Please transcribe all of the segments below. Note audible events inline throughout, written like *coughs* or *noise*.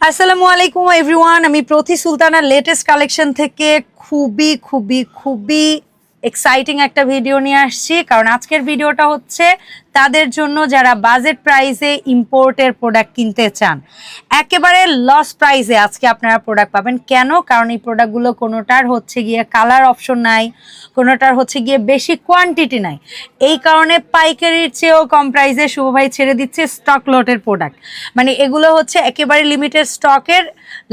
আসসালামু আলাইকুম এভরিওয়ান আমি প্রতি সুলতানার লেটেস্ট কালেকশন থেকে খুবই খুবই খুবই এক্সাইটিং একটা ভিডিও নিয়ে আসছি। কারণ আজকের ভিডিওটা হচ্ছে তাদের জন্য যারা বাজেট প্রাইসে ইম্পোর্টের প্রোডাক্ট কিনতে চান। একেবারে লস প্রাইসে আজকে আপনারা প্রোডাক্ট পাবেন। কেন? কারণ এই প্রোডাক্টগুলো কোনোটার হচ্ছে গিয়ে কালার অপশন নাই, কোনোটার হচ্ছে গিয়ে বেশি কোয়ান্টিটি নাই। এই কারণে পাইকারির চেয়েও কম প্রাইসে শুভ ভাই ছেড়ে দিচ্ছে স্টক লটের প্রোডাক্ট মানে এগুলো হচ্ছে একেবারে লিমিটেড স্টকের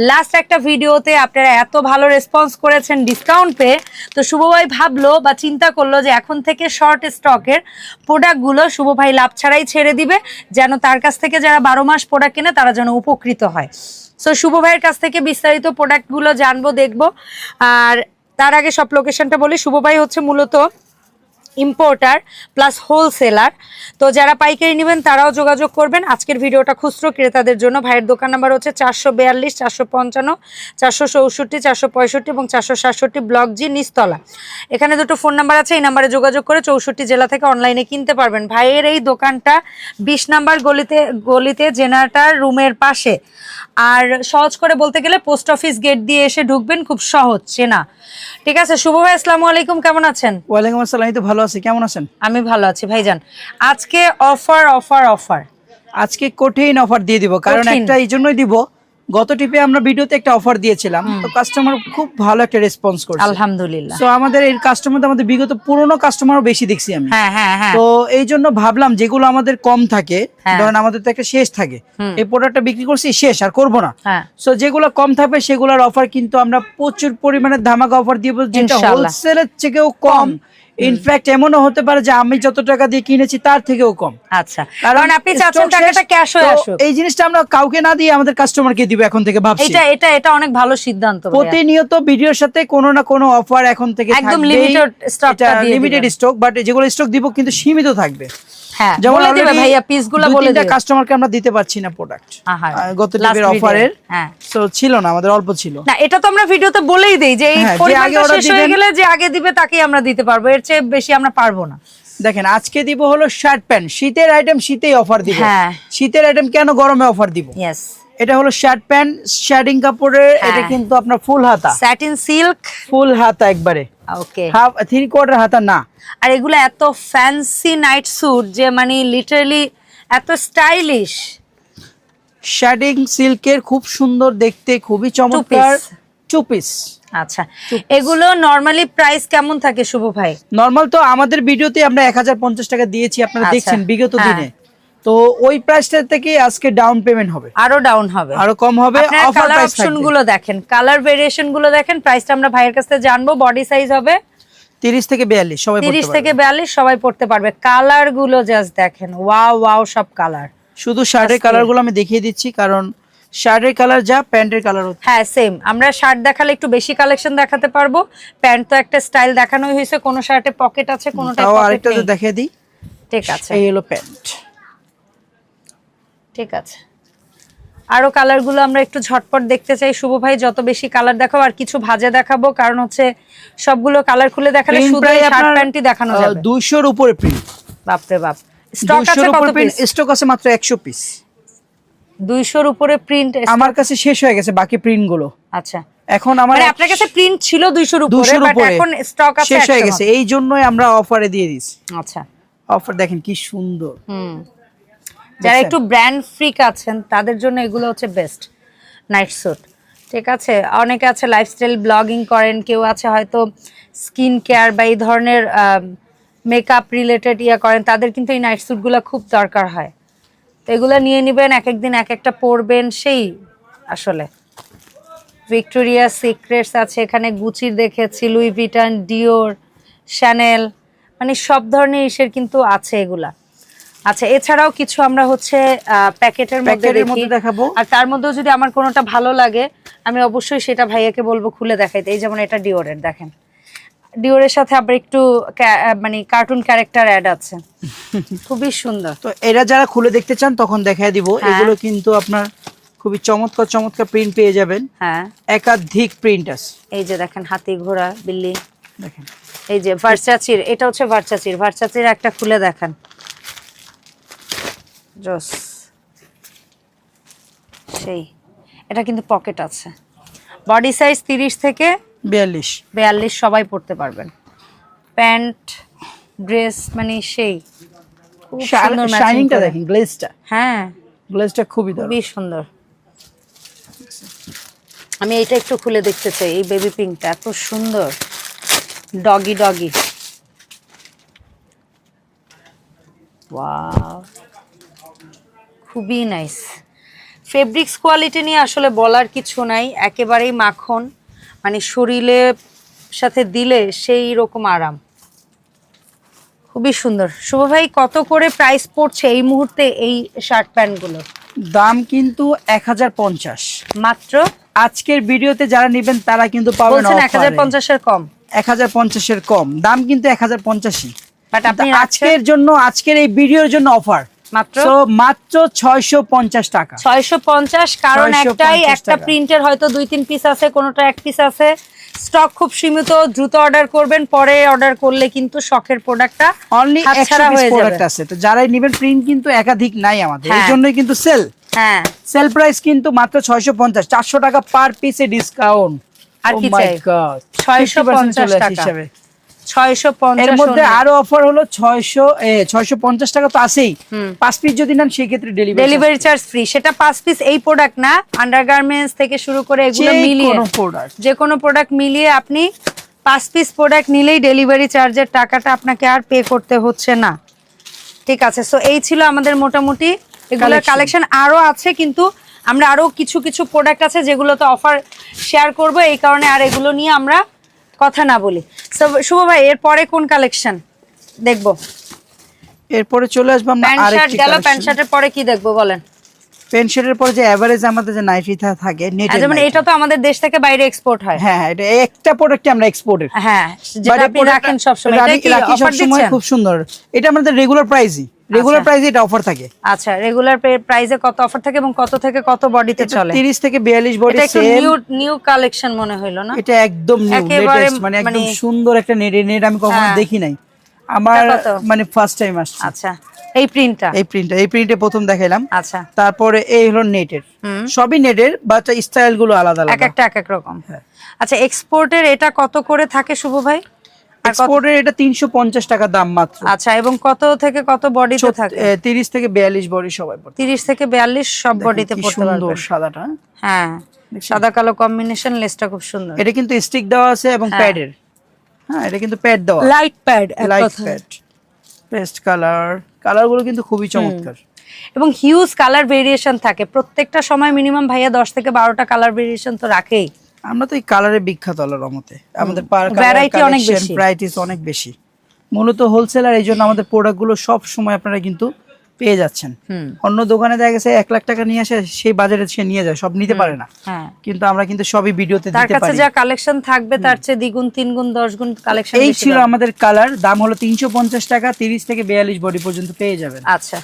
লাস্ট একটা ভিডিওতে আপনারা এত ভালো রেসপন্স করেছেন ডিসকাউন্ট পেয়ে, তো শুভ ভাই ভাবলো বা চিন্তা করল যে এখন থেকে শর্ট স্টকের প্রোডাক্টগুলো শুভ ভাই লাভ ছাড়াই ছেড়ে দিবে, যেন তার কাছ থেকে যারা বারো মাস প্রোডাক্ট কেনে, তারা যেন উপকৃত হয়। সো শুভ ভাইয়ের কাছ থেকে বিস্তারিত প্রোডাক্টগুলো জানব, দেখব। আর তার আগে সব লোকেশনটা বলি। শুভ ভাই হচ্ছে মূলত ইম্পোর্টার প্লাস হোলসেলার তো যারা পাইকারি নেবেন, তারাও যোগাযোগ করবেন। আজকের ভিডিওটা খুচরো ক্রেতাদের জন্য। ভাইয়ের দোকান নাম্বার হচ্ছে চারশো বিয়াল্লিশ, চারশো পঞ্চান্ন, চারশো চৌষট্টি, চারশো পঁয়ষট্টি এবং চারশো সাতষট্টি ব্লক জি নিস্তলা এখানে দুটো ফোন নাম্বার আছে, এই নাম্বারে যোগাযোগ করে চৌষট্টি জেলা থেকে অনলাইনে কিনতে পারবেন। ভাইয়ের এই দোকানটা বিশ নাম্বার গলিতে গলিতে, জেনারেটার রুমের পাশে। আর সহজ করে বলতে গেলে পোস্ট অফিস গেট দিয়ে এসে ঢুকবেন, খুব সহজ, চেনা। ঠিক আছে, শুভ ভাই, আসসালামু আলাইকুম, কেমন আছেন? ওয়ালাইকুম আসসালাম তো ভালো আছি কেমন আছেন? আমি ভালো আছি ভাইজান। আজকে অফার অফার অফার আজকে কঠিন অফার দিয়ে দিব কারণ একটা এই জন্যই দিব। গত টিপে আমরা ভিডিওতে একটা অফার দিয়েছিলাম তো কাস্টমার খুব ভালো একটা রেসপন্স করছে। আলহামদুলিল্লাহ। সো আমাদের এই কাস্টমার আমাদের বিগত পুরনো কাস্টমারও বেশি দেখছি আমি। হ্যাঁ হ্যাঁ হ্যাঁ। তো এই জন্য ভাবলাম যেগুলো আমাদের কম থাকে। ধরেন আমাদের তো একটা শেষ থাকে। এই প্রোডাক্টটা বিক্রি করছি শেষ আর করব না। সো যেগুলো কম থাকবে সেগুলোর অফার কিন্তু আমরা প্রচুর পরিমাণে ধামাকা অফার দিব যেটা হোলসেলের থেকেও কম। ইনফ্যাক্ট এমনও হতে পারে যে আমি যত টাকা দিয়ে কিনেছি তার থেকেও কম। আচ্ছা। কারণ আপনি চাচ্ছেন টাকাটা ক্যাশ হয়ে আসুক। এই জিনিসটা আমরা কাউকে না দিয়ে আমাদের কাস্টমারকে দিব এখন থেকে ভাবছি। এটা এটা এটা অনেক ভালো সিদ্ধান্ত প্রতিনিয়ত ভিডিওর সাথে কোনো না কোনো অফার এখন থেকে একদম লিমিটেড স্টকটা দিয়ে লিমিটেড স্টক বাট যেগুলো স্টক দিব কিন্তু সীমিত থাকবে। হ্যাঁ যেমন বলে দিবে ভাইয়া পিসগুলো বলে কাস্টমারকে আমরা দিতে পারছি না প্রোডাক্ট গত টিভির অফারের হ্যাঁ। সো ছিল না আমাদের অল্প ছিল। না এটা তো আমরা ভিডিওতে বলেই দেই যে এই হ্যাঁ, পরিমাণটা শেষ হয়ে গেলে যে আগে দিবে তাকেই আমরা দিতে পারব এর চেয়ে বেশি আমরা পারব না। দেখেন আজকে দিব হলো শার্ট প্যান্ট শীতের আইটেম শীতেই অফার দিব। হ্যাঁ। শীতের আইটেম কেন গরমে অফার দিব? ইয়েস এটা হলো শার্ট প্যান্ট শার্টিং কাপড়ের হ্যাঁ। এটা কিন্তু আপনার ফুল হাতা। স্যাটিন সিল্ক ফুল হাতা একবারে। ওকে হাফ থ্রি কোয়ার্টার হাতা না। আর এগুলো এত ফ্যান্সি নাইট স্যুট যে মানে লিটারালি এত স্টাইলিশ সিল্কের খুব সুন্দর দেখতে খুবই চমৎকার। টু পিস আচ্ছা। এগুলো নরমালি প্রাইস কেমন থাকে শুভ ভাই? নর্মাল তো আমাদের ভিডিওতে আমরা এক হাজার পঞ্চাশ টাকা দিয়েছি আপনারা আচ্ছা, দেখছেন বিগত হ্যাঁ। দিনে। তো ওই প্রাইসটা থেকে আজকে ডাউন পেমেন্ট হবে। আরও ডাউন হবে। আরও কম হবে অফার প্রাইস অপশনগুলো দেখেন কালার ভেরিয়েশনগুলো দেখেন প্রাইসটা আমরা ভাইয়ের কাছ থেকে জানব বডি সাইজ হবে তিরিশ থেকে বিয়াল্লিশ সবাই পড়তে তিরিশ পারবে। থেকে বিয়াল্লিশ সবাই পড়তে পারবে। কালারগুলো জাস্ট দেখেন ওয়াও ওয়াও সব কালার শুধু শার্টের কালারগুলো আমি দেখিয়ে দিচ্ছি কারণ শার্টের কালার যা প্যান্টের কালার হ্যাঁ সেম আমরা শার্ট দেখালে একটু বেশি কালেকশন দেখাতে পারব। প্যান্ট তো একটা স্টাইল দেখানোই হয়েছে কোন শার্টে পকেট আছে কোনটা পকেট আরেকটা নেই। তো দেখিয়ে দিই। ঠিক আছে। এই হলো প্যান্ট ঠিক আছে। আরও কালারগুলো আমরা একটু ঝটপট দেখতে চাই। শুভ ভাই যত বেশি কালার দেখাবো আর কিছু ভাজে দেখাবো কারণ হচ্ছে সবগুলো কালার খুলে দেখালে শুধু শার্ট প্যান্টই দেখানো যাবে। দুইশোর উপরে প্রিন্ট বাপরে বাপ। স্টক আছে কত প্রিন্ট পিস স্টক আছে মাত্র একশো পিস দুইশোর উপরে প্রিন্ট আমার কাছে শেষ হয়ে গেছে বাকি প্রিন্টগুলো আচ্ছা। এখন আমার মানে আপনার কাছে প্রিন্ট ছিল দুইশোর উপরে বাট উপরে। এখন স্টক আছে শেষ হয়ে গেছে। এই জন্যই আমরা অফারে দিয়ে দিছি আচ্ছা। অফার দেখেন কি সুন্দর। হুম। যারা একটু ব্র্যান্ড ফ্রিক আছেন তাদের জন্য এগুলো হচ্ছে বেস্ট নাইট স্যুট ঠিক আছে? অনেকে আছে লাইফস্টাইল ব্লগিং করেন কেউ আছে হয়তো স্কিন কেয়ার বা এই ধরনের মেকআপ রিলেটেড ইয়া করেন তাদের কিন্তু এই নাইট স্যুটগুলো খুব দরকার হয়। তো এগুলো নিয়ে নেবেন এক একদিন এক একটা পরবেন সেই আসলে। ভিক্টোরিয়া সিক্রেটস আছে এখানে গুচির দেখেছি লুই ভিটান ডিওর শ্যানেল মানে সব ধরনের ইসের কিন্তু আছে এগুলা। আচ্ছা এছাড়াও কিছু আমরা হচ্ছে প্যাকেটের মধ্যে দেখাবো। আর তার মধ্যেও যদি আমার কোনোটা ভালো লাগে আমি অবশ্যই সেটা ভাইয়াকে বলব খুলে দেখাইতে। এই যেমন এটা ডিওরের দেখেন। ডিওরের সাথে আবার একটু মানে কার্টুন ক্যারেক্টার অ্যাড আছে। খুবই সুন্দর। তো এরা যারা খুলে দেখতে চান তখন দেখায় দিব। হ্যাঁ। এগুলো কিন্তু আপনার খুবই চমৎকার চমৎকার প্রিন্ট পেয়ে যাবেন। হ্যাঁ। একাধিক প্রিন্ট আছে এই যে দেখেন হাতি ঘোড়া বিল্লি। দেখেন। এই যে ভার্সাচির এটা হচ্ছে ভার্সাচির ভার্সাচির একটা খুলে দেখান। জোস সেই এটা কিন্তু পকেট আছে। বডি সাইজ তিরিশ থেকে বিয়াল্লিশ। বিয়াল্লিশ সবাই পরতে পারবেন। প্যান্ট ড্রেস মানে সেই খুব সুন্দর শাইনিংটা দেখেন গ্লেজটা হ্যাঁ। গ্লেজটা খুবই খুবই সুন্দর। আমি এটা একটু খুলে দেখতে চাই এই বেবি পিঙ্কটা এত সুন্দর। ডগি ডগি ওয়াও খুবই নাইস ফেব্রিক্স কোয়ালিটি নিয়ে আসলে বলার কিছু নাই একেবারেই মাখন মানে শরীরে সাথে দিলে সেই রকম আরাম। খুবই সুন্দর। শুভ ভাই কত করে প্রাইস পড়ছে এই মুহূর্তে এই শার্ট প্যান্টগুলো দাম কিন্তু এক হাজার পঞ্চাশ। মাত্র? আজকের ভিডিওতে যারা নেবেন তারা কিন্তু পাবেন এক হাজার পঞ্চাশের কম। এক হাজার পঞ্চাশের কম। দাম কিন্তু এক হাজার পঞ্চাশই। বাট আপনি আজকের জন্য আজকের এই ভিডিওর জন্য অফার মাত্র? মাত্র ছয়শো পঞ্চাশ টাকা। ছয়শো পঞ্চাশ কারণ একটাই একটা প্রিন্টের হয়তো দুই তিন পিস আছে কোনোটা এক পিস আছে। স্টক খুব সীমিত দ্রুত অর্ডার করবেন পরে অর্ডার করলে কিন্তু শখের প্রোডাক্টটা অনলি হাতছাড়া হয়ে যাবে। আছে। তো যারাই নেবেন প্রিন্ট কিন্তু একাধিক নাই আমাদের। এই হ্যাঁ। জন্যই কিন্তু সেল হ্যাঁ। সেল প্রাইস কিন্তু মাত্র ছয়শো পঞ্চাশ। চারশো টাকা পার পিসে ডিসকাউন্ট আর কি চাই? 650 টাকা। ছয়শো এর পঞ্চাশ মধ্যে আরও অফার হলো ছয়শো ছয়শো পঞ্চাশ টাকা তো আছেই। পাঁচ পিস যদি নেন সেই ক্ষেত্রে ডেলিভারি ডেলিভারি চার্জ ফ্রি সেটা পাঁচ পিস এই প্রোডাক্ট না আন্ডারগার্মেন্টস থেকে শুরু করে এগুলো মিলিয়ে। যে কোনো প্রোডাক্ট মিলিয়ে আপনি পাঁচ পিস প্রোডাক্ট নিলেই ডেলিভারি চার্জের টাকাটা আপনাকে আর পে করতে হচ্ছে না। ঠিক আছে সো এই ছিল আমাদের মোটামুটি এগুলোর কালেকশন আরও আছে কিন্তু আমরা আরও কিছু কিছু প্রোডাক্ট আছে যেগুলোতে অফার শেয়ার করব। এই কারণে আর এগুলো নিয়ে আমরা কথা না বলি। শুভ ভাই এরপরে কোন কালেকশন দেখব। এরপরে চলে আসব আমরা প্যান্ট শার্ট গেল প্যান্ট শার্টের পরে কি দেখব বলেন? পরে যে এভারেজ আমাদের যে থাকে নেটের যেমন এটা তো আমাদের দেশ থেকে বাইরে এক্সপোর্ট হয়। হ্যাঁ হ্যাঁ এটা একটা প্রোডাক্টে আমরা এক্সপোর্টের হ্যাঁ যেটা আপনি রাখেন সবসময় এটা কি রাখি সবসময় দিচ্ছেন? খুব সুন্দর। এটা আমাদের রেগুলার প্রাইসই রেগুলার। প্রাইসে এটা অফার থাকে। আচ্ছা রেগুলার প্রাইসে কত অফার থাকে এবং কত থেকে কত বডিতে চলে? তিরিশ থেকে বিয়াল্লিশ বডি এটা নিউ নিউ কালেকশন মনে হইল না? এটা একদম নিউ লেটেস্ট মানে একদম মানে- সুন্দর একটা নেট নেট আমি কখনো হ্যাঁ। দেখি নাই। আমার মানে ফার্স্ট টাইম আসছে। আচ্ছা এই প্রিন্টটা এই প্রিন্টটা এই প্রিন্টে প্রথম দেখাইলাম। আচ্ছা। তারপরে এই হলো নেটের সবই নেটের বাচ্চা স্টাইলগুলো আলাদা এক আলাদা একটা এক এক রকম। হ্যাঁ। আচ্ছা এক্সপোর্টের এটা কত করে থাকে শুভ ভাই? এক্সপোর্টের এটা তিনশো পঞ্চাশ টাকা দাম মাত্র। আচ্ছা এবং কত থেকে কত বডিতে থাকে? তিরিশ থেকে বিয়াল্লিশ বডি সবাই পড়তে তিরিশ থেকে বিয়াল্লিশ সব বডিতে পড়তে সুন্দর সাদাটা। হ্যাঁ সাদা কালো কম্বিনেশন লেসটা খুব সুন্দর। এটা কিন্তু স্টিক দেওয়া আছে এবং। প্যাডের হ্যাঁ এটা কিন্তু প্যাড দেওয়া। Light pad light pad paste colour কালারগুলো কিন্তু খুবই চমৎকার। এবং হিউজ কালার ভেরিয়েশন থাকে। প্রত্যেকটা সময় মিনিমাম ভাইয়া দশ থেকে বারোটা কালার ভেরিয়েশন তো রাখেই। আমরা তো এই কালারে বিখ্যাত আল্লাহর রহমতে। আমাদের পার Variety অনেক বেশি। ভ্যারাইটিস অনেক বেশি। মূলত হোলসেলার এই জন্য আমাদের প্রোডাক্টগুলো সব সময় আপনারা কিন্তু পেয়ে যাচ্ছেন। অন্য দোকানে দেখা গেছে এক লাখ টাকা নিয়ে আসে সেই বাজারে সে নিয়ে যায় সব নিতে পারে না। হ্যাঁ। কিন্তু আমরা কিন্তু সবই ভিডিওতে তার দিতে কাছে পারি। যা কালেকশন থাকবে তার চেয়ে দ্বিগুণ তিন গুণ দশ গুণ কালেকশন এই ছিল আমাদের কালার দাম হলো তিনশো পঞ্চাশ টাকা তিরিশ থেকে বিয়াল্লিশ বডি পর্যন্ত পেয়ে যাবেন। আচ্ছা।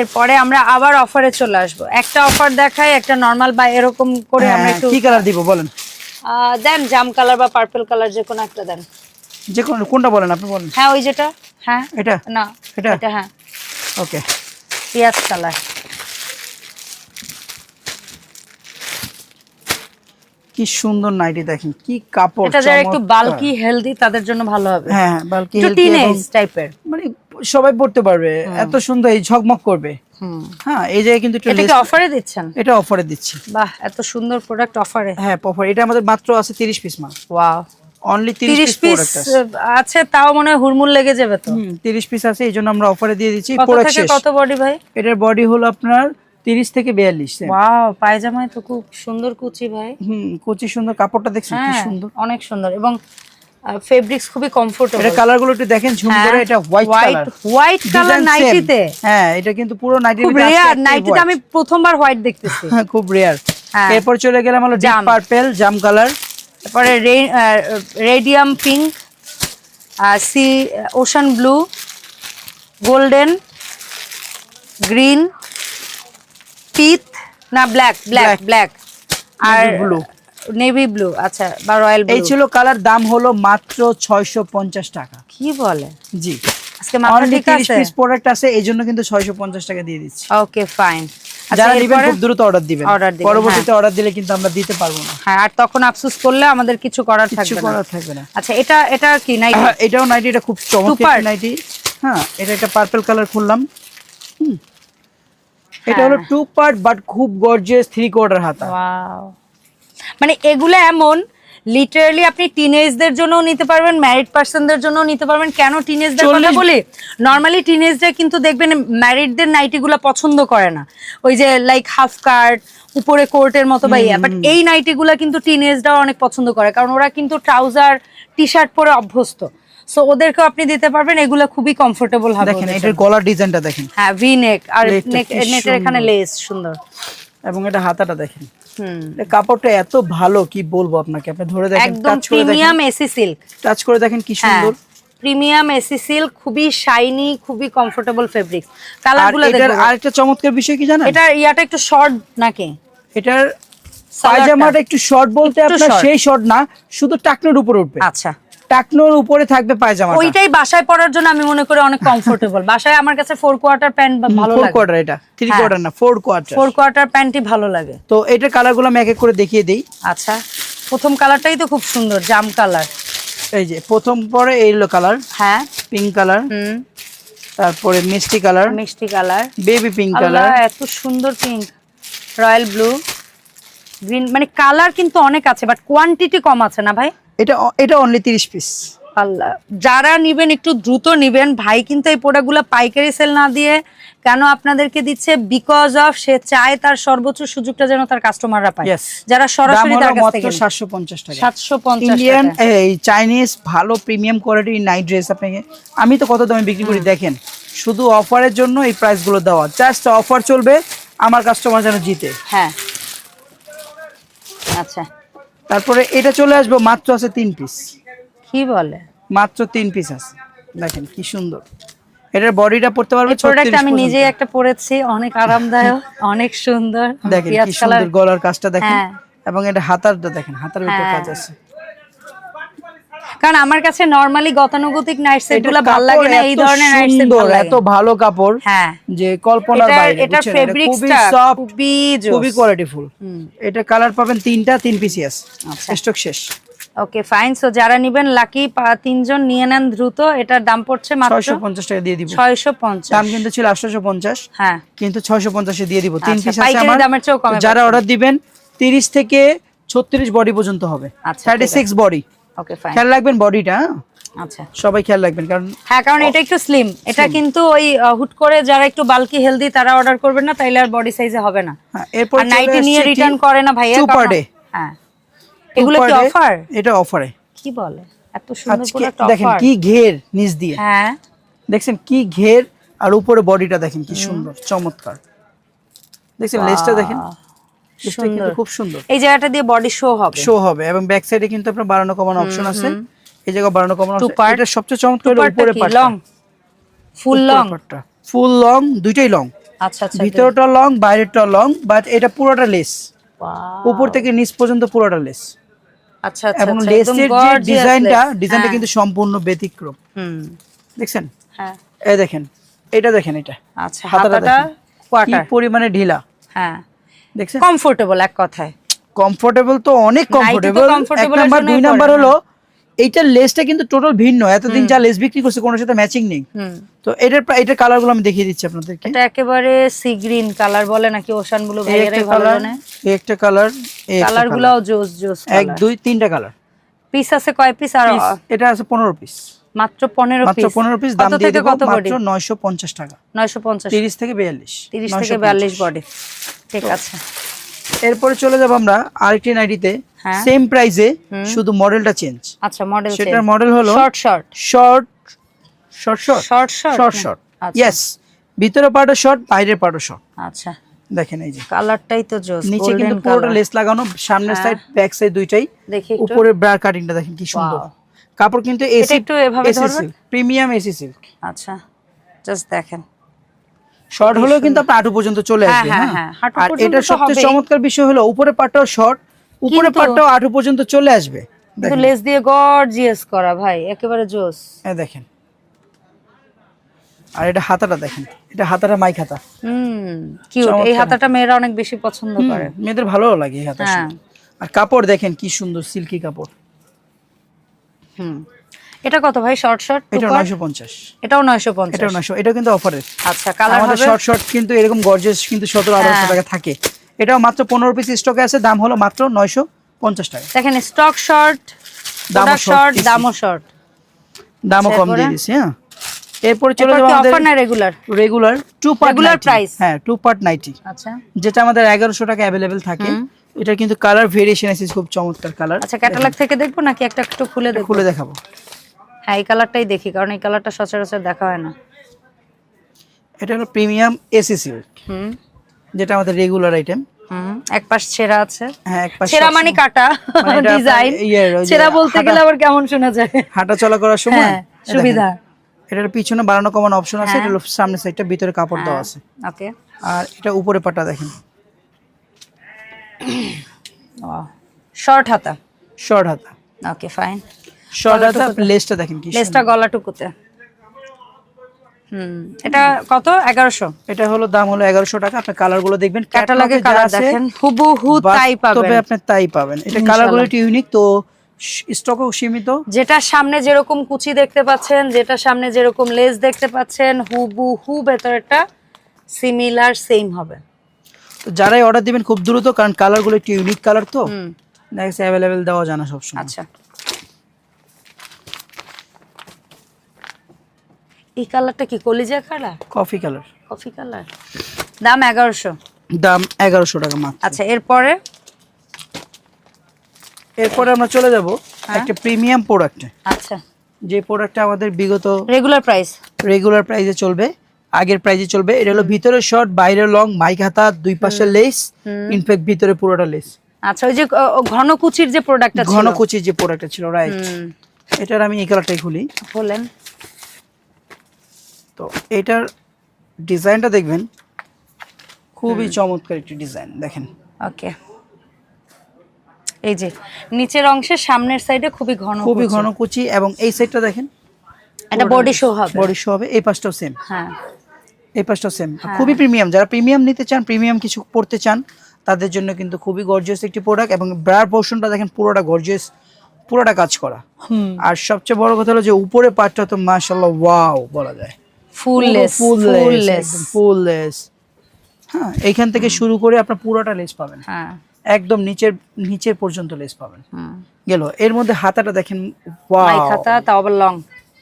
এরপরে আমরা আবার অফারে চলে আসব। একটা অফার দেখাই একটা নর্মাল বা এরকম করে আমরা হ্যাঁ, একটু কি কালার দিব বলেন? দেন জাম কালার বা পার্পল কালার যে কোনো একটা দেন। যে কোনো কোনটা বলেন আপনি বলেন। হ্যাঁ ওই যেটা। হ্যাঁ? এটা? না এটা? এটা হ্যাঁ। ওকে। পিঁয়াজ কালার কি সুন্দর নাইটি দেখেন কি কাপড় এটা যারা একটু। বালকি হেলদি তাদের জন্য ভালো হবে। হ্যাঁ বালকি এবং টিনেজ টাইপের মানে সবাই পড়তে পারবে এত সুন্দর এই ঝকমক করবে। হুম। হ্যাঁ এই জায়গায় কিন্তু এটা কি অফারে দিচ্ছেন? এটা অফারে দিচ্ছি। বাহ এত সুন্দর প্রোডাক্ট অফারে হ্যাঁ অফার এটা আমাদের মাত্র আছে তিরিশ পিস মাল। ওয়াও অনলি তিরিশ তিরিশ পিস পিস আছে। তাও মনে হয় হুড়মুড় লেগে যাবে তো। হুম তিরিশ পিস আছে এই জন্য আমরা অফারে দিয়ে দিচ্ছি। প্রোডাক্ট শেষ। কত বডি ভাই? এটার বডি হলো আপনার তিরিশ থেকে বিয়াল্লিশ ওয়াও পায়জামায় তো খুব সুন্দর কুচি ভাই। হুম কুচি সুন্দর কাপড়টা দেখছেন কি হ্যাঁ সুন্দর। অনেক সুন্দর। এবং ফেব্রিক্স খুবই কমফোর্টেবল এটা কালারগুলো একটু দেখেন ঝুম করে এটা white white colour white colour নাইটিতে হ্যাঁ এটা কিন্তু পুরো নাইটি খুব রেয়ার নাইটিতে আমি প্রথমবার হোয়াইট দেখতেছি। *laughs* খুব রেয়ার হ্যাঁ। এরপর চলে গেলাম হলো ডিপ। পার্পল জাম কালার তারপরে radium pink sea ocean blue golden green পিথ না ব্ল্যাক ব্ল্যাক ব্ল্যাক। আর ব্লু। নেভি ব্লু আচ্ছা বা রয়্যাল এই ছিল কালার দাম হলো মাত্র ছয়শো পঞ্চাশ টাকা। কি বলে? জি। আজকে ঠিক আছে? পিস প্রোডাক্ট আছে এই জন্য কিন্তু ছয়শো পঞ্চাশ টাকা দিয়ে দিচ্ছি। ওকে ফাইন যারা নেবেন খুব দ্রুত অর্ডার দিবেন। পরবর্তীতে অর্ডার দিলে কিন্তু আমরা দিতে পারব না। হ্যাঁ আর তখন আফসোস করলে আমাদের কিছু করার থাকবে না। করার থাকবে না। আচ্ছা এটা এটা কি নাই হ্যাঁ, এটাও নাইটি এটা খুব চমৎকার নাইটি হ্যাঁ এটা একটা পার্পল কালার খুললাম। হুম। এটা হলো হ্যাঁ। টু পার্ট বাট খুব গর্জিয়াস থ্রি কোয়ার্টার হাতা। মানে এগুলো এমন লিটারালি আপনি টিনেজদের জন্য নিতে পারবেন ম্যারিড পার্সনদের জন্য নিতে পারবেন। কেন টিনেজদের কথা বলি? নর্মালি টিনেজরা কিন্তু দেখবেন ম্যারিডদের নাইটিগুলো পছন্দ করে না। ওই যে লাইক হাফ কার্ট উপরে কোর্টের মতো বা ইয়া। বাট এই নাইটিগুলো কিন্তু টিনেজরাও অনেক পছন্দ করে কারণ ওরা কিন্তু ট্রাউজার টি শার্ট পরে অভ্যস্ত। সো ওদেরকেও আপনি দিতে পারবেন এগুলো খুবই কমফোর্টেবল হবে দেখেন এটার। গলার ডিজাইনটা দেখেন। হ্যাঁ ভি নেক আর নেক নেটের এখানে। লেস সুন্দর। এবং এটা হাতাটা দেখেন। কাপড়টা এত ভালো কি বলব আপনাকে? আপনি ধরে দেখেন একদম প্রিমিয়াম এসি সিল্ক টাচ করে দেখেন কি হ্যাঁ সুন্দর। প্রিমিয়াম এসি সিল্ক খুবই শাইনি খুবই কমফোর্টেবল ফেব্রিক কালারগুলো দেখুন আর আরেকটা চমৎকার বিষয় কি জানেন? এটা ইয়াটা একটু শর্ট নাকি? এটার পায়জামাটা একটু শর্ট বলতে আপনার সেই শর্ট না শুধু টাকনোর উপরে উঠবে। আচ্ছা। টাকনোর উপরে থাকবে পায়জামাটা। ওইটাই বাসায় পরার জন্য আমি মনে করি অনেক কমফোর্টেবল বাসায় আমার কাছে ফোর কোয়ার্টার প্যান্ট ভালো ফোর লাগে। কোয়ার্টার এটা। থ্রি হ্যাঁ। কোয়ার্টার না ফোর কোয়ার্টার ফোর কোয়ার্টার প্যান্টই ভালো লাগে। তো এটার কালারগুলো আমি এক এক করে দেখিয়ে দিই। আচ্ছা প্রথম কালারটাই তো খুব সুন্দর জাম কালার এই যে প্রথম পরে এইলো কালার হ্যাঁ। পিঙ্ক কালার হুম। তারপরে মিষ্টি কালার মিষ্টি কালার বেবি পিঙ্ক কালার এত সুন্দর পিঙ্ক রয়্যাল ব্লু গ্রিন মানে কালার কিন্তু অনেক আছে বাট কোয়ান্টিটি কম আছে না ভাই? এটা এটা অনলি তিরিশ পিস আল্লাহ। যারা নিবেন একটু দ্রুত নিবেন। ভাই কিন্তু এই প্রোডাক্টগুলো পাইকারি সেল না দিয়ে কেন আপনাদেরকে দিচ্ছে? বিকজ অফ সে চায় তার সর্বোচ্চ সুযোগটা যেন তার কাস্টমাররা পায়। যারা সরাসরি তার কাছ থেকে সাতশো পঞ্চাশ টাকা। সাতশো পঞ্চাশ ইন্ডিয়ান এই চাইনিজ ভালো প্রিমিয়াম কোয়ালিটি নাইট ড্রেস আপনাকে। আমি তো কত দামে বিক্রি করি দেখেন। শুধু অফারের জন্য এই প্রাইসগুলো দেওয়া। জাস্ট অফার চলবে আমার কাস্টমার যেন জিতে। হ্যাঁ। আচ্ছা। তারপরে এটা চলে আসবে মাত্র আছে তিন পিস কি বলে? মাত্র তিন পিস আছে। দেখেন কি সুন্দর। এটার বডিটা পড়তে পারবে প্রোডাক্ট আমি নিজেই একটা পরেছি অনেক আরামদায়ক অনেক সুন্দর দেখেন কি সুন্দর গলার কাজটা দেখেন। হ্যাঁ। এবং এটা হাতারটা দেখেন হাতার উপর হ্যাঁ। কাজ আছে। কারণ আমার কাছে নর্মালি গতানুগতিক নাইট সেটগুলো ভালো লাগে না এই ধরনের নাইট সেট ভালো এত ভালো কাপড় হ্যাঁ। যে কল্পনার বাইরে এটা বুঝছেন? এটা খুবই খুবই কোয়ালিটিফুল এটা কালার পাবেন তিনটা তিন পিসি আছে আচ্ছা। স্টক শেষ। ওকে ফাইন সো যারা নিবেন লাকি তিনজন নিয়ে নেন দ্রুত। এটার দাম পড়ছে মাত্র ছয়শো পঞ্চাশ টাকা দিয়ে দিব। ছয়শো পঞ্চাশ। দাম কিন্তু ছিল আটশোশো পঞ্চাশ। হ্যাঁ। কিন্তু ছয়শো পঞ্চাশে দিয়ে দিব। তিন আচ্ছা, পিস আছে আমার। দামের চেয়েও কমে যারা অর্ডার দিবেন তিরিশ থেকে ছত্রিশ বডি পর্যন্ত হবে। আচ্ছা, থার্টি ঠিক সিক্স বডি ওকে ফাইন খেয়াল রাখবেন বডিটা আচ্ছা। সবাই খেয়াল রাখবেন কারণ হ্যাঁ কারণ এটা একটু স্লিম এটা কিন্তু ওই হুট করে যারা একটু বালকি হেলদি তারা অর্ডার করবেন না তাইলে আর বডি সাইজে হবে না। হ্যাঁ, এরপর নাইটি নিয়ে রিটার্ন করে না ভাইয়া টু পার ডে হ্যাঁ। এগুলো কি অফার এটা অফারে কি বলে? এত সুন্দর আজকে প্রোডাক্ট দেখেন কি ঘের নিচ দিয়ে। হ্যাঁ। দেখছেন কি ঘের আর উপরে বডিটা দেখেন কি সুন্দর চমৎকার। দেখছেন লেসটা দেখেন? সুন্দর। খুব সুন্দর। এই জায়গাটা দিয়ে বডি শো হবে। শো হবে এবং ব্যাক সাইডে কিন্তু আপনার বাড়ানো কমানো অপশন আছে। এই জায়গা বাড়ানো কমানো এটা সবচেয়ে চমৎকার উপরে উপরে long full long full long দুইটাই লং আচ্ছা আচ্ছা ভিতরটা লং বাইরেরটা লং বাট এটা পুরোটা লেস উপর থেকে নিচ পর্যন্ত পুরোটা লেস আচ্ছা আচ্ছা এবং আচ্ছা, লেসের যে ডিজাইনটা ডিজাইনটা হ্যাঁ, কিন্তু সম্পূর্ণ ব্যতিক্রম। হুম। দেখছেন? হ্যাঁ। এই দেখেন এটা দেখেন এটা। আচ্ছা হাতাটা হাতাটা কোয়ার্টার পরিমাণে ঢিলা। হ্যাঁ। দেখছেন? কমফোর্টেবল এক কথায়। কমফোর্টেবল তো অনেক কমফোর্টেবল এক নাম্বার দুই নাম্বার। হলো এইটার লেসটা কিন্তু টোটাল ভিন্ন। এতদিন যা লেস বিক্রি করছে কোনোর সাথে ম্যাচিং নেই। তো এটার এটার কালারগুলো আমি দেখিয়ে দিচ্ছি আপনাদেরকে। এটা একেবারে সি গ্রিন কালার বলে নাকি ওশান ব্লু ভাইয়েরাই একটা ভালো কালার জানে? এই একটা কালার এই কালার কালার গুলাও জোস জোস এক দুই তিনটা কালার পিস আছে কয় পিস আর এটা আছে পনেরো পিস মাত্র পনেরো মাত্র পিস পনেরো পিস দাম দিয়ে দেবো মাত্র টাকা। নয়শো পঞ্চাশ। তিরিশ থেকে বিয়াল্লিশ। তিরিশ থেকে বিয়াল্লিশ বডি ঠিক আছে। এরপরে চলে যাব আমরা আরেকটি নাইটিতে হ্যাঁ। সেম প্রাইসে শুধু মডেলটা চেঞ্জ আচ্ছা মডেল সেটার মডেল হলো short short short short short short short yes ভিতরে পার্টও শর্ট বাইরের পার্টও শর্ট আচ্ছা। দেখেন এই যে। কালারটাই তো জোস নিচে কিন্তু পুরোটা লেস লাগানো সামনের সাইড ব্যাক সাইড দুইটাই। দেখি উপরে ব্রার কাটিংটা দেখেন কি সুন্দর. কাপড় কিন্তু এসি একটু এভাবে ধরবেন? প্রিমিয়াম এসি সিল্ক আচ্ছা জাস্ট দেখেন। শর্ট হলেও কিন্তু আপনার হাঁটু পর্যন্ত চলে হ্যাঁ, আসবে হ্যাঁ, হ্যাঁ। হ্যাঁ, আর এটা সবচেয়ে চমৎকার বিষয় হলো উপরে পাটটাও শর্ট উপরে পাটটাও হাঁটু পর্যন্ত চলে আসবে। কিন্তু লেস দিয়ে গর্জিয়াস করা ভাই একেবারে জোস। এই দেখেন। আর এটা হাতাটা দেখেন। এটা হাতাটা মাইক হাতা। হুম কিউট এই হাতাটা মেয়েরা অনেক বেশি পছন্দ করে। মেয়েদের ভালো লাগে এই হাতা হ্যাঁ। আর কাপড় দেখেন কি সুন্দর সিল্কি কাপড়। হুম। এটা কত ভাই? শর্ট শর্ট এটা নয়শো পঞ্চাশ। এটাও নয়শো পঞ্চাশ। এটাও নয়শো। এটা কিন্তু অফারের আচ্ছা কালার আমাদের শর্ট শর্ট কিন্তু এরকম গর্জেস কিন্তু সতেরো আঠারোশো হ্যাঁ। টাকা থাকে। এটাও মাত্র পনেরো পিস স্টকে আছে। দাম হলো মাত্র নয়শো পঞ্চাশ টাকা। দেখেন স্টক শর্ট দামও শর্ট দামও শর্ট দামও আচ্ছা, কম দিয়ে? দিচ্ছি হ্যাঁ। এরপরে চলে যাব আমাদের অফার না regular regular two part Regular price? হ্যাঁ টু পার্ট নাইটি আচ্ছা। যেটা আমাদের এগারোশো টাকা অ্যাভেলেবেল থাকে। এটা কিন্তু কালার ভেরিয়েশন আছে খুব চমৎকার কালার আচ্ছা ক্যাটালগ থেকে দেখব নাকি একটা একটু খুলে দেখব? খুলে দেখাবো। হ্যাঁ এই কালারটাই দেখি কারণ এই কালারটা সচরাচর দেখা হয় না। এটা হলো প্রিমিয়াম এসি সিল্ক হুম। যেটা আমাদের রেগুলার আইটেম হুম এক পাশ ছেঁড়া আছে। হ্যাঁ এক পাশে ছেঁড়া মানে কাটা মানে ডিজাইন *laughs* ইয়ের ওই ছেঁড়া বলতে গেলে আবার কেমন শোনা যায়? হাঁটা চলা করার সময়? হ্যাঁ সুবিধা। এটার পিছনে বাড়ানো কমানো অপশন আছে হ্যাঁ। এটা সামনে সাইডটা ভিতরে কাপড় দেওয়া আছে। ওকে। আর এটা উপরে পাটা দেখেন। *coughs* শর্ট হাতা? শর্ট হাতা। ওকে ফাইন শর্ট হাতা লেসটা দেখেন কি লেসটা গলাটুকুতে। হুম এটা কত? এগারোশো? সুন্দর। এটা হলো দাম হলো এগারোশো টাকা। আপনি কালারগুলো দেখবেন ক্যাটালগে কালার দেখেন হুবহু তাই পাবেন। আপনি তাই পাবেন। এটা কালারগুলো একটু ইউনিক তো স্টকও সীমিত। যেটা সামনে যেরকম কুচি দেখতে পাচ্ছেন যেটা সামনে যেরকম লেস দেখতে পাচ্ছেন হুবহু ভেতরেরটা সিমিলার সেম হবে। তো যারাই অর্ডার দিবেন খুব দ্রুত কারণ কালারগুলো একটু ইউনিক কালার তো। যাচ্ছে অ্যাভেলেবেল দেওয়া জানা সবসময়। আচ্ছা। এই কালারটা কি কলিজা colour coffee colour coffee colour দাম এগারোশো। দাম এগারোশো টাকা মাত্র। আচ্ছা এরপরে? এরপরে আমরা চলে যাব একটা প্রিমিয়াম প্রোডাক্টে আচ্ছা। যে প্রোডাক্টটা আমাদের বিগত রেগুলার প্রাইস রেগুলার প্রাইসে চলবে। আগের প্রাইসে চলবে। এটা হলো ভিতরে শর্ট বাইরে লং মাইক হাতা দুই পাশে লেস ইনফ্যাক্ট ভিতরে পুরোটা লেস আচ্ছা ওই যে ঘন কুচির যে প্রোডাক্টটা ছিল। ঘন কুচি যে প্রোডাক্টটা ছিল রাইট এটার আমি এই কালারটাই খুলি। বলেন। তো এটার ডিজাইনটা দেখবেন। খুবই চমৎকার একটি ডিজাইন দেখেন। ওকে। এই যে নিচের অংশে সামনের সাইডে খুবই ঘন খুবই। ঘন কুচি এবং এই সাইডটা দেখেন। এটা বডি শো হবে। বডি শো হবে এই পাশটাও সেম হ্যাঁ। এই পাশটাও সেম হ্যাঁ। খুবই প্রিমিয়াম যারা প্রিমিয়াম নিতে চান প্রিমিয়াম কিছু পড়তে চান তাদের জন্য কিন্তু খুবই গর্জিয়াস একটি প্রোডাক্ট এবং ব্রার পোর্শনটা দেখেন পুরোটা গর্জিয়াস পুরোটা কাজ করা। আর সবচেয়ে বড় কথা হলো যে উপরে পার্টটা তো মাশাআল্লাহ ওয়াও বলা যায়। ফুললেস ফুললেস ফুললেস হ্যাঁ এইখান থেকে শুরু করে আপনার পুরোটা লেস পাবেন। হ্যাঁ। একদম নিচের নিচের পর্যন্ত লেস পাবেন। হুম। গেল। এর মধ্যে হাতাটা দেখেন ওয়াও খাতা তাও আবার লং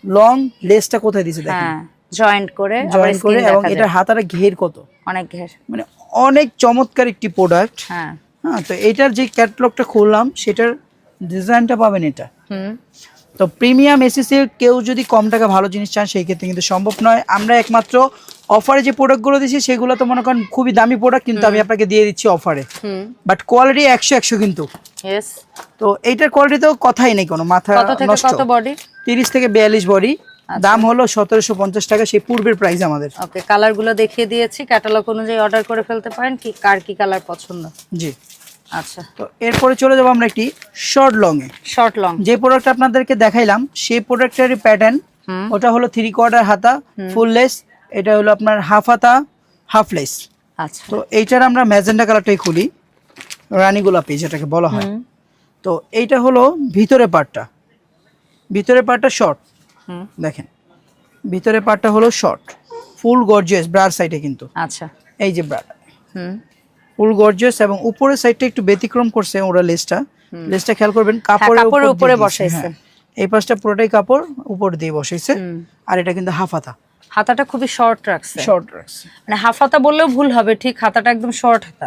লং লেসটা কোথায় দিয়েছে দেখেন? হ্যাঁ। জয়েন্ট করে জয়েন করে এবং এটা হাতাটা ঘের কত? অনেক ঘের। মানে অনেক চমৎকার একটি প্রোডাক্ট হ্যাঁ। হ্যাঁ তো এটার যে ক্যাটালগটা খুললাম সেটার ডিজাইনটা পাবেন এটা। হুম। তো প্রিমিয়াম এসিসির কেউ যদি কম টাকা ভালো জিনিস চান সেই ক্ষেত্রে কিন্তু সম্ভব নয়। আমরা একমাত্র অফারে যে প্রোডাক্টগুলো দিচ্ছি সেগুলো তো মনে করেন খুবই দামি প্রোডাক্ট কিন্তু আমি আপনাকে দিয়ে দিচ্ছি অফারে হুম। বাট কোয়ালিটি একশো একশো কিন্তু। তো এইটার কোয়ালিটি তো কথাই নেই কোনো মাথা নষ্ট। বডি তিরিশ থেকে বিয়াল্লিশ বডি দাম হলো সতেরোশো পঞ্চাশ টাকা সেই পূর্বের প্রাইস আমাদের। ওকে কালারগুলো দেখিয়ে দিয়েছি ক্যাটালগ অনুযায়ী অর্ডার করে ফেলতে পারেন কি কার কি কালার পছন্দ? জি। আচ্ছা। তো এরপরে চলে যাব আমরা একটি শর্ট লং এ শর্ট লং যে প্রোডাক্ট আপনাদেরকে দেখাইলাম সেই প্রোডাক্টের প্যাটার্ন ওটা হলো থ্রি কোয়ার্টার হাতা ফুল লেস এটা হলো আপনার হাফ হাতা হাফ লেস আচ্ছা। তো এইটার আমরা ম্যাজেন্ডা কালারটাই খুলি রানী গোলাপি যেটাকে বলা হয়। তো এইটা হলো ভিতরে পার্টটা ভিতরে পার্টটা শর্ট দেখেন ভিতরে পার্টটা হলো শর্ট ফুল গর্জিয়াস ব্রার সাইডে কিন্তু। আচ্ছা। এই যে ব্রাটা হুম। ফুল গর্জিয়াস এবং উপরের সাইডটা একটু ব্যতিক্রম করছে ওরা লেসটা লেসটা খেয়াল করবেন কাপড়ের হ্যাঁ, উপরে বসাইছে। হ্যাঁ। এই পাশটা পুরোটাই কাপড় উপর দিয়ে বসাইছে। আর এটা কিন্তু হাফ হাতা। হাতাটা খুবই শর্ট রাখছে। শর্ট রাখছে। মানে হাফ হাতা বললেও ভুল হবে ঠিক হাতাটা একদম শর্ট হাতা।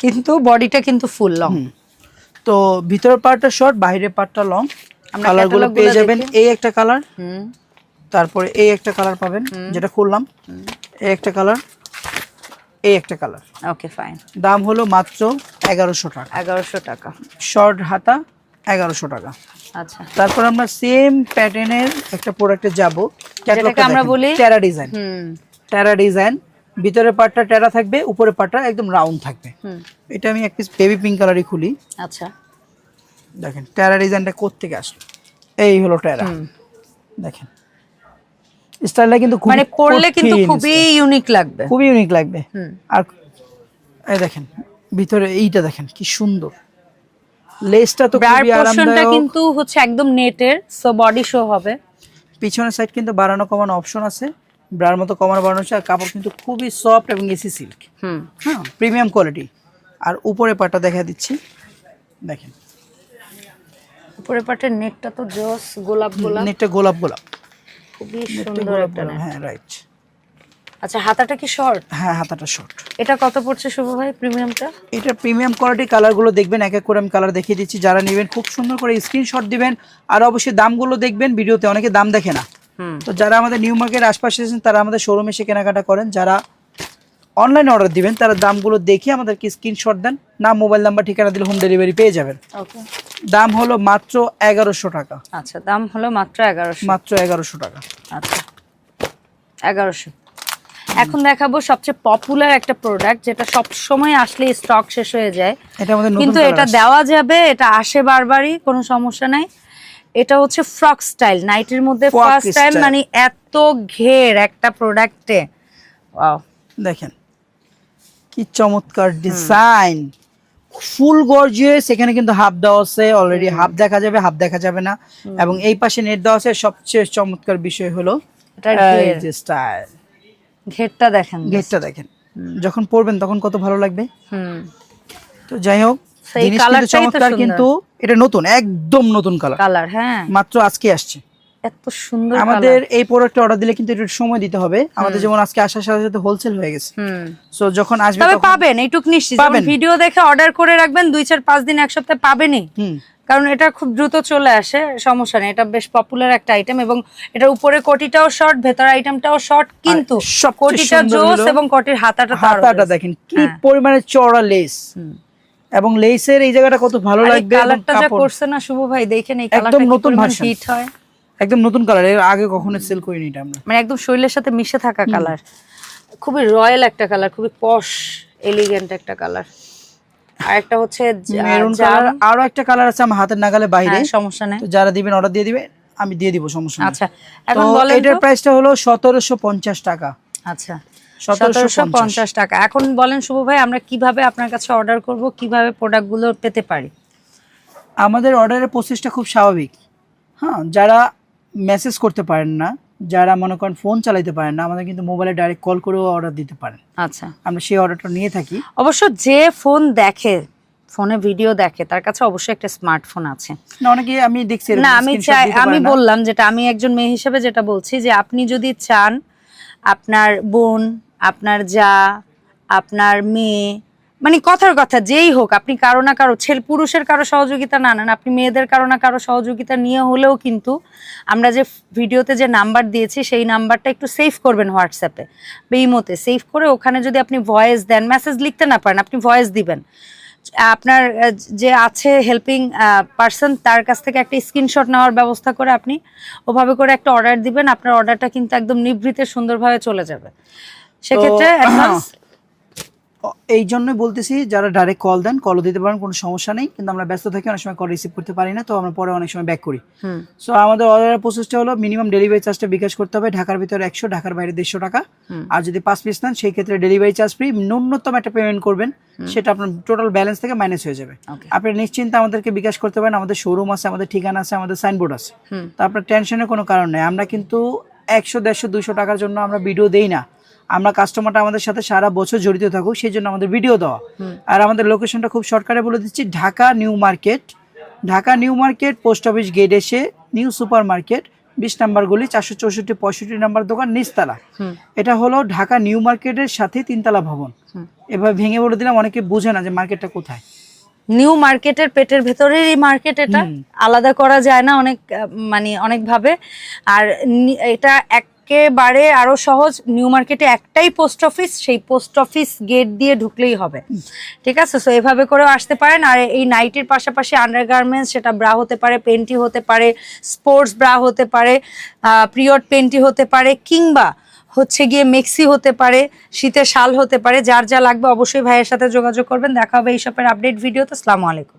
কিন্তু বডিটা কিন্তু ফুল লং তো ভিতরের পার্টটা শর্ট বাইরের পার্টটা লং কালারগুলো পেয়ে যাবেন। এই একটা কালার তারপরে এই একটা কালার পাবেন যেটা খুললাম। এই একটা কালার এই একটা কালার ওকে ফাইন দাম হলো মাত্র এগারোশো টাকা। এগারোশো টাকা। শর্ট হাতা এগারোশো টাকা। আচ্ছা। তারপর আমরা সেম প্যাটার্নের একটা প্রোডাক্টে যাব। আমরা বলি? টেরা ডিজাইন হুম। টেরা ডিজাইন ভিতরের পার্টটা টেরা থাকবে উপরের পার্টটা একদম রাউন্ড থাকবে। এটা আমি এক পিস বেবি পিঙ্ক কালারই খুলি। আচ্ছা। দেখেন টেরা ডিজাইনটা কোত্থেকে আসলো? এই হলো টেরা। দেখেন স্টাইলটা কিন্তু মানে পরলে কিন্তু খুবই। ইউনিক লাগবে। খুবই ইউনিক লাগবে। আর এই দেখেন ভিতরে এইটা দেখেন কি সুন্দর। লেসটা তো খুবই পোর্শনটা আরামদায়ক। কিন্তু হচ্ছে একদম নেটের সো বডি শো হবে। পিছনের সাইড কিন্তু বাড়ানো কমানো অপশন আছে ব্রার মতো কমানো বাড়ানো আছে আর কাপড় কিন্তু খুবই সফট এবং এসি সিল্ক হুম। হ্যাঁ প্রিমিয়াম কোয়ালিটি আর উপরে পাটা দেখা দিচ্ছি। দেখেন উপরে পাটের নেটটা তো জোস গোলাপ গোলাপ। নেটটা গোলাপ গোলাপ। খুবই সুন্দর একটা হ্যাঁ রাইট আচ্ছা হাতাটা কি শর্ট? হ্যাঁ হাতাটা শর্ট। এটা কত পড়ছে শুভ ভাই প্রিমিয়ামটা? এটা প্রিমিয়াম কোয়ালিটি কালারগুলো দেখবেন এক এক করে আমি কালার দেখিয়ে দিচ্ছি। যারা নেবেন খুব সুন্দর করে স্ক্রিনশট দিবেন আর অবশ্যই দামগুলো দেখবেন ভিডিওতে অনেকে দাম দেখে না। তো যারা আমাদের নিউ মার্কেট আশপাশে আছেন তারা আমাদের শোরুমে এসে কেনাকাটা করেন। যারা অনলাইনে অর্ডার দিবেন তারা দামগুলো দেখে আমাদেরকে স্ক্রিনশট দেন নাম মোবাইল নাম্বার ঠিকানা দিলে হোম ডেলিভারি পেয়ে যাবেন। ওকে দাম হলো মাত্র এগারোশো টাকা। আচ্ছা দাম হলো মাত্র এগারোশো। মাত্র এগারোশো টাকা। আচ্ছা এগারোশো। এখন দেখাবো সবচেয়ে পপুলার একটা প্রোডাক্ট যেটা সব সময় আসলে স্টক শেষ হয়ে যায়। এটা কিন্তু এটা দেওয়া যাবে এটা আসে বারবারই কোনো সমস্যা নাই। এটা হচ্ছে ফ্রক স্টাইল নাইটের মধ্যে ফার্স্ট টাইম মানে এত ঘের একটা প্রোডাক্টে দেখেন কি চমৎকার ডিজাইন ফুল গর্জিয়াস এখানে কিন্তু হাফ দেওয়া আছে অলরেডি হাফ দেখা যাবে হাফ দেখা যাবে না। এবং এই পাশে নেট দেওয়া আছে সবচেয়ে চমৎকার বিষয় হলো এটার এই যে স্টাইল ঘেরটা দেখেন গেটটা দেখেন। যখন পরবেন তখন কত ভালো লাগবে? হুম। তো যাই হোক জিনিস কিন্তু চমৎকার কিন্তু এটা নতুন একদম নতুন কালার কালার হ্যাঁ। মাত্র আজকে আসছে। এত সুন্দর আমাদের এই প্রোডাক্ট অর্ডার দিলে কিন্তু একটু সময় দিতে হবে। আমাদের যেমন আজকে আসার সাথে সাথে হোলসেল হয়ে গেছে। সো যখন আসবে তবে পাবেন এইটুক নিশ্চিত। পাবেন। ভিডিও দেখে অর্ডার করে রাখবেন দুই চার পাঁচ দিন এক সপ্তাহে পাবেনই। হুম। কারণ এটা খুব দ্রুত চলে আসে সমস্যা নেই। এটা বেশ পপুলার একটা আইটেম এবং এটার উপরে কোটিটাও শর্ট ভেতর আইটেমটাও শর্ট কিন্তু কোটিটা জোস এবং কোটির হাতাটা হাতাটা দেখেন কি হ্যাঁ। পরিমাণে চড়া লেস এবং লেসের এই জায়গাটা কত ভালো লাগবে কালারটা যা করছে না শুভ ভাই দেখেন এই একদম কালারটা নতুন নতুন হিট হয়। একদম নতুন কালারের আগে কখনো সেল করিনি এটা আমরা। মানে একদম শরীরের সাথে মিশে থাকা কালার খুবই রয়্যাল একটা কালার খুবই পশ এলিগেন্ট একটা কালার আর একটা হচ্ছে মেরুন কালার আরও একটা কালার আছে আমার হাতের নাগালে বাইরে। হ্যাঁ, সমস্যা নেই। তো যারা দিবেন অর্ডার দিয়ে দিবেন আমি দিয়ে দিব সমস্যা নেই। আচ্ছা এখন বলেন এটার প্রাইসটা হলো সতেরোশো পঞ্চাশ টাকা। আচ্ছা সতেরোশো সতেরোশো পঞ্চাশ টাকা। এখন বলেন শুভ ভাই আমরা কীভাবে আপনার কাছে অর্ডার করব কীভাবে প্রোডাক্টগুলো পেতে পারি? আমাদের অর্ডারের প্রসেসটা খুব স্বাভাবিক। হ্যাঁ যারা মেসেজ করতে পারেন না যারা মনে করেন ফোন চালাইতে পারেন না আমাদের কিন্তু মোবাইলে ডাইরেক্ট কল করেও অর্ডার দিতে পারেন। আচ্ছা। আমরা সেই অর্ডারটা নিয়ে থাকি। অবশ্য যে ফোন দেখে ফোনে ভিডিও দেখে তার কাছে অবশ্যই একটা স্মার্টফোন আছে। না অনেকে আমি দেখছি না আমি চাই আমি বললাম যেটা আমি একজন মেয়ে হিসেবে যেটা বলছি যে আপনি যদি চান আপনার বোন আপনার যা আপনার মেয়ে মানে কথার কথা যেই হোক আপনি কারও না কারও ছেলে পুরুষের কারও সহযোগিতা না নেন আপনি মেয়েদের কারও না কারও সহযোগিতা নিয়ে হলেও কিন্তু আমরা যে ভিডিওতে যে নাম্বার দিয়েছি সেই নাম্বারটা একটু সেভ করবেন হোয়াটসঅ্যাপে বা ইমোতে সেভ করে ওখানে যদি আপনি ভয়েস দেন মেসেজ লিখতে না পারেন আপনি ভয়েস দিবেন। আপনার যে আছে হেল্পিং পার্সন তার কাছ থেকে একটা স্ক্রিনশট নেওয়ার ব্যবস্থা করে আপনি ওভাবে করে একটা অর্ডার দিবেন আপনার অর্ডারটা কিন্তু একদম নিভৃতে সুন্দরভাবে চলে যাবে। সেক্ষেত্রে অ্যাডভান্স এই জন্যই বলতেছি যারা ডাইরেক্ট কল দেন কলও দিতে পারেন কোনো সমস্যা নেই। কিন্তু আমরা ব্যস্ত থাকি অনেক সময় কল রিসিভ করতে পারি না তো আমরা পরে অনেক সময় ব্যাক করি। সো আমাদের অর্ডারের প্রসেসটা হলো মিনিমাম ডেলিভারি চার্জটা বিকাশ করতে হবে ঢাকার ভিতরে একশো ঢাকার বাইরে দেড়শো টাকা। আর যদি পাঁচ পিস নেন সেই ক্ষেত্রে ডেলিভারি চার্জ ফ্রি ন্যূনতম একটা পেমেন্ট করবেন সেটা আপনার টোটাল ব্যালেন্স থেকে মাইনাস হয়ে যাবে। আপনি নিশ্চিন্তে আমাদেরকে বিকাশ করতে পারেন আমাদের শোরুম আছে আমাদের ঠিকানা আছে আমাদের সাইনবোর্ড আছে। তো আপনার টেনশনের কোনো কারণ নেই। আমরা কিন্তু একশো দেড়শো দুশো টাকার জন্য আমরা ভিডিও দেই না। আমরা কাস্টমারটা আমাদের সাথে সারা বছর জড়িত থাকুক সেই জন্য আমাদের ভিডিও দেওয়া। আর আমাদের লোকেশনটা খুব শর্টকাটে বলে দিচ্ছি Dhaka New Market. Dhaka New Market post office gate এসে নিউ সুপার মার্কেট বিশ নাম্বার গলি চারশো চৌষট্টি পঁয়ষট্টি নাম্বার দোকান নিচতলা। এটা হলো ঢাকা নিউ মার্কেটের সাথে তিনতলা ভবন। এভাবে ভেঙে বলে দিলাম অনেকে বুঝে না যে মার্কেটটা কোথায়। নিউ মার্কেটের পেটের ভেতরের এই মার্কেট এটা। আলাদা করা যায় না অনেক মানে অনেক ভাবে আর এটা এটা একেবারে আরও সহজ নিউ মার্কেটে একটাই পোস্ট অফিস, সেই পোস্ট অফিস গেট দিয়ে ঢুকলেই হবে। ঠিক আছে? সো এভাবে করেও আসতে পারেন। আর এই নাইটির পাশাপাশি আন্ডারগার্মেন্টস সেটা ব্রা হতে পারে, পেন্টি হতে পারে স্পোর্টস ব্রা হতে পারে পিরিয়ড পেন্টি হতে পারে, কিংবা হচ্ছে গিয়ে মেক্সি হতে পারে, শীতের শাল হতে পারে, যার যা লাগবে অবশ্যই ভাইয়ের সাথে যোগাযোগ করবেন। দেখা হবে এই সবের আপডেট ভিডিওতে আসসালামু আলাইকুম।